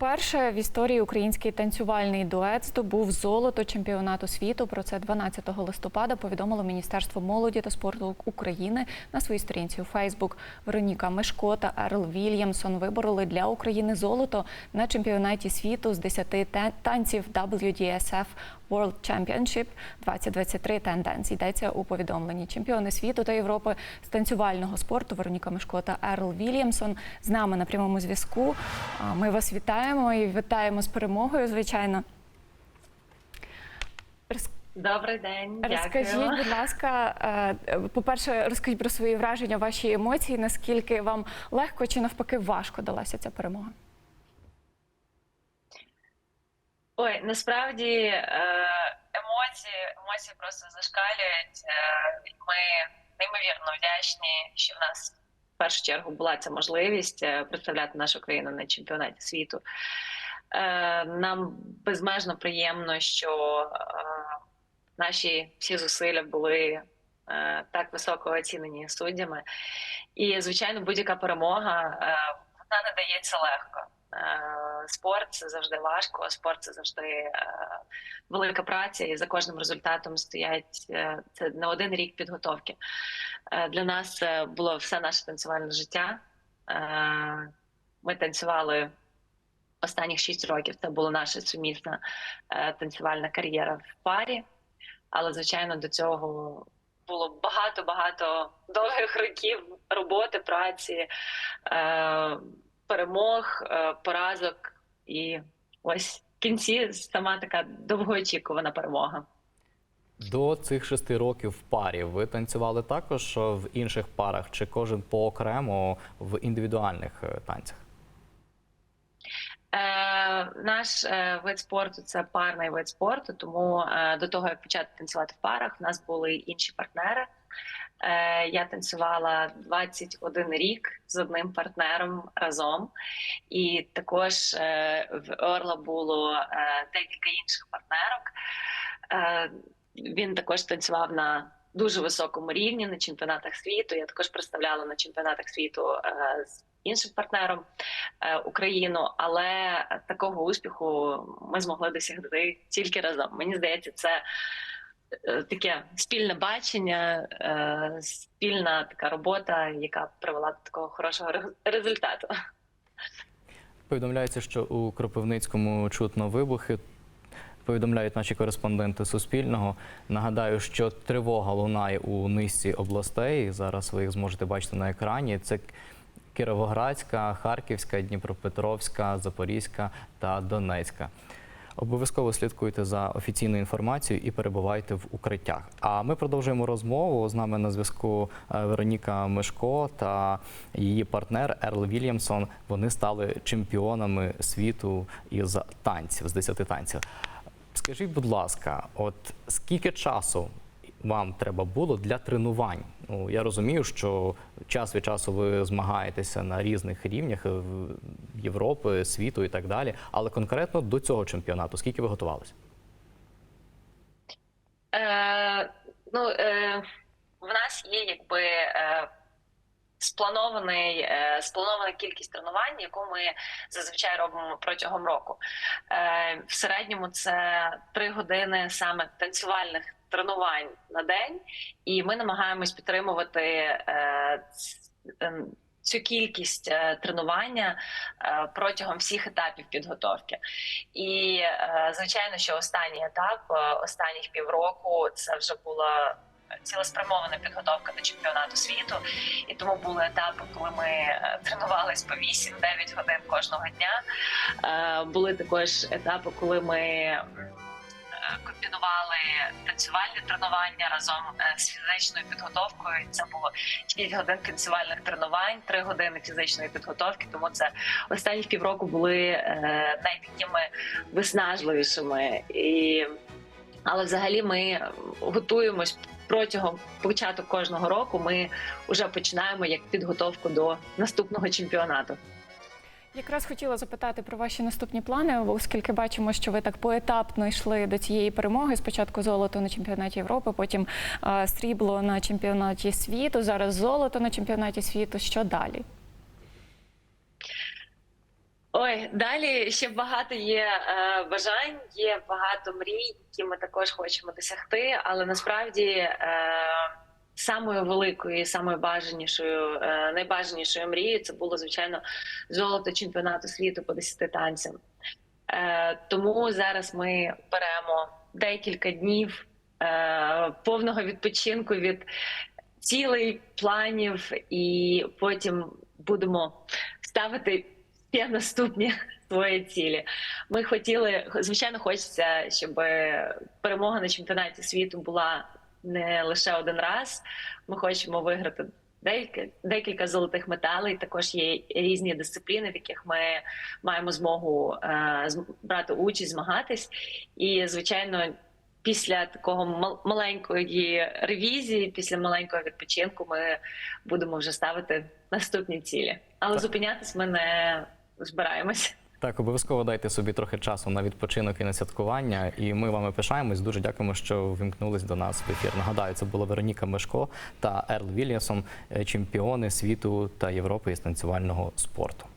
Вперше в історії український танцювальний дует здобув золото чемпіонату світу. Про це 12 листопада повідомило Міністерство молоді та спорту України на своїй сторінці у Фейсбук. Вероніка Мишко та Ерл Вільямсон вибороли для України золото на чемпіонаті світу з 10 та- танців WDSF World Championship 2023 Tendence. Йдеться у повідомленні. Чемпіони світу та Європи з танцювального спорту Вероніка Мишко та Ерл Вільямсон з нами на прямому зв'язку. Ми вас вітаємо і вітаємо з перемогою, звичайно. Добрий день, Розкажіть, дякую. будь ласка, е, по-перше, розкажіть про свої враження, ваші емоції, наскільки вам легко чи навпаки важко далася ця перемога? Ой, насправді е, емоції, емоції просто зашкалюють. Е, Ми неймовірно вдячні, що в нас першу чергу була ця можливість е, представляти нашу країну на чемпіонаті світу. Е, Нам безмежно приємно, що е, наші всі зусилля були так високо оцінені суддями. І, звичайно, будь-яка перемога вона не дається легко. Е, Спорт це завжди важко, спорт це завжди е, велика праця, і за кожним результатом стоять е, це не один рік підготовки. Для нас було все наше танцювальне життя. Ми танцювали останніх шість років. Це була наша сумісна танцювальна кар'єра в парі. Але, звичайно, до цього було багато-багато довгих років роботи, праці, перемог, е, поразок. І ось в кінці сама така довгоочікувана перемога. До цих шести років в парі ви танцювали також в інших парах, чи кожен поокремо в індивідуальних е, танцях? Е, наш е, вид спорту це парний вид спорту, тому е, до того як почати танцювати в парах, в нас були інші партнери. Я танцювала 21 рік з одним партнером разом, і також е, в Орла було е, декілька інших партнерок. Е, він також танцював на дуже високому рівні на чемпіонатах світу. Я також представляла на чемпіонатах світу з іншим партнером Україну, але такого успіху ми змогли досягти тільки разом. Мені здається, це таке спільне бачення, е, спільна така робота, яка привела до такого хорошого результату. Повідомляється, що у Кропивницькому чутно вибухи. Повідомляють наші кореспонденти Суспільного. Нагадаю, що тривога лунає у низці областей. Зараз ви їх зможете бачити на екрані. Це Кіровоградська, Харківська, Дніпропетровська, Запорізька та Донецька. Обов'язково слідкуйте за офіційною інформацією і перебувайте в укриттях. А ми продовжуємо розмову. З нами на зв'язку е, Вероніка Мишко та її партнер Ерл Вільямсон. Вони стали чемпіонами світу із танців з 10 танців. Скажіть, будь ласка, от скільки часу вам треба було для тренувань? Ну я розумію, що час від часу ви змагаєтеся на різних рівнях е, Європи, світу і так далі. Але конкретно до цього чемпіонату, скільки ви готувалися? Е, ну, е, в нас є якби е, спланований, е, спланована кількість тренувань, яку ми зазвичай робимо протягом року. Е, в середньому це три години саме танцювальних тренувань на день, і ми намагаємось підтримувати е, ем, цю кількість е, тренування е, протягом всіх етапів підготовки. І е, звичайно, що останній етап, е, останніх півроку, це вже була цілеспрямована підготовка до чемпіонату світу. І тому були етапи, коли ми е, тренувались по 8-9 годин кожного дня. Е, Були також етапи, коли ми е, комбінували танцювальні тренування разом е, з фізичною підготовкою. Це було 6 годин танцювальних тренувань, 3 години фізичної підготовки. Тому це останні півроку були е, найтакими виснажливішими. І... Але взагалі ми готуємось протягом початку кожного року. Ми вже починаємо як підготовку до наступного чемпіонату. Якраз хотіла запитати про ваші наступні плани, оскільки бачимо, що ви так поетапно йшли до цієї перемоги. Спочатку золото на чемпіонаті Європи, потім е, срібло на чемпіонаті світу. Зараз золото на чемпіонаті світу. Що далі? Ой, далі ще багато є е, бажань, є багато мрій, які ми також хочемо досягти. Але насправді е, самою великою, і самою бажанішою, е, найбажанішою мрією це було звичайно золото чемпіонату світу по 10 танцям. Е, тому зараз ми беремо декілька днів е, повного відпочинку від цілей, планів, і потім будемо ставити ще наступні свої цілі. Ми хотіли, звичайно, хочеться, щоб перемога на чемпіонаті світу була не лише один раз. Ми хочемо виграти декілька, декілька золотих медалей. Також є різні дисципліни, в яких ми маємо змогу е, брати участь, змагатись. І, звичайно, після такого мал- маленької ревізії, після маленького відпочинку, ми будемо вже ставити наступні цілі. Але Так. зупинятись ми не збираємось. Так, обов'язково дайте собі трохи часу на відпочинок і на святкування. І ми вами пишаємось. Дуже дякуємо, що вімкнулись до нас в ефір. Нагадаю, це була Вероніка Мешко та Ерл Вільямсон, е, чемпіони світу та Європи із танцювального спорту.